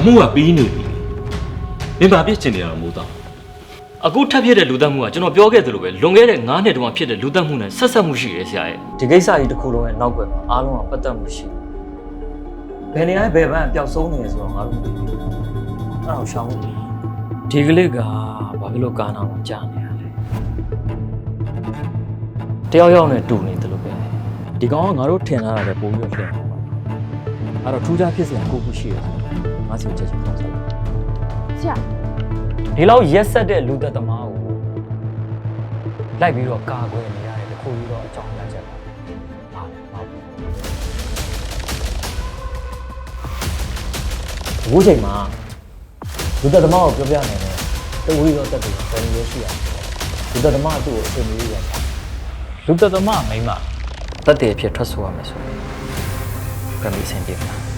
အမှုကပြီးနေပြီမင်းဘာဖြစ်ချင်နေရတာမို့သားအခုထပ်ဖြစ်တဲ့လူသက်မှုကကျွန်တော်ပြောခဲ့သလိုပဲလွန်ခဲ့တဲ့9နှစ်တုန်းကဖြစ်တဲ့လူသက်မှုနဲ့ဆက်ဆက်မှုရှိရဲဆရာရဲ့ဒီကိစ္စကြီးတစ်ခုလုံးရဲ့နောက်ွယ်မှာအားလုံးကပတ်သက်မှုရှိတယ်ဘယ်နေရာဘယ်ဘန်းပျောက်ဆုံးနေလဲဆိုတော့ငါတို့မသိဘူးအဲ့တော့ရှောင်းလို့ဒီကလေးကဘာဖြစ်လို့ကာနာမှာကြာနေရလဲတယောက်ယောက်နဲ့တူနေတယ်လို့ပဲဒီကောင်ကငါတို့ထင်ထားတာပဲပို့ပြီးတော့ထင်တာပါ အဲ့တော့ထူးခြားဖြစ်စရာကိုခုရှိတယ်ငါစီချက်ချင်းပေါ့ဆက်လိုက်ဆရာဒီလောက်ရက်ဆက်တဲ့လူသက်သမားကိုလိုက်ပြီးတော့ကာကွယ်နေရတယ်တခုပြီးတော့အကြောင်းပြချက်ပါဟာဟုတ်ဘိုးချိန်မှာလူသက်သမားကိုပြောပြနေတယ်တဝီတော့တက်တယ်ဘယ်လိုလဲရှိရလူသက်သမားသူ့ကိုအချိန်ကြီးရတာလူသက်သမားမိမတက်တယ်ဖြစ်ထွက်ဆိုရမယ်ဆိုရင် ပြန်ပြီးအဆင်ပြေမလား